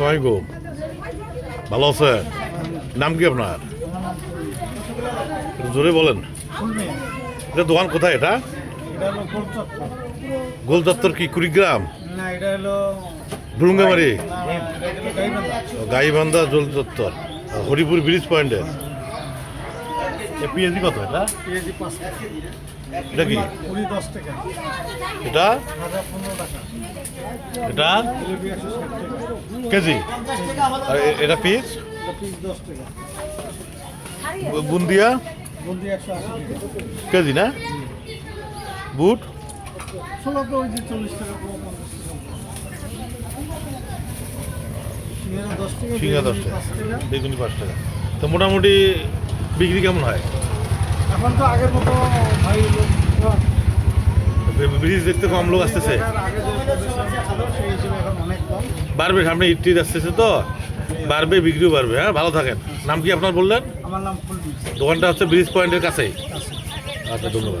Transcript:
আসসালামাইকুম ভালো আছেন নাম কি আপনার? জোরে বলেন। এটা দোকান কোথায় এটা? গোল দত্তর কি কুড়িগ্রাম? হলো গাইবান্ধা জল দত্তর হরিপুর ব্রিজ পয়েন্টের পিএসি কত এটা? এটা কি? এটা? এটা? কেজি? আর এটা পিস বুন্দিয়া? কেজি না? বুট? সিঙ্গারা দশ টাকা বেগুনি পাঁচ টাকা। তো মোটামুটি বিক্রি কেমন হয়? এখন তো আগের মতো ব্রিজ দেখতে কম লোক আসতেছে। বাড়বে সামনে ইট টিদ আসতেছে তো? বাড়বে বিক্রিও বাড়বে হ্যাঁ? ভালো থাকেন। নাম কি আপনার বললেন? আমার নাম দোকানটা হচ্ছে ব্রিজ পয়েন্টের কাছেই। আচ্ছা ধন্যবাদ।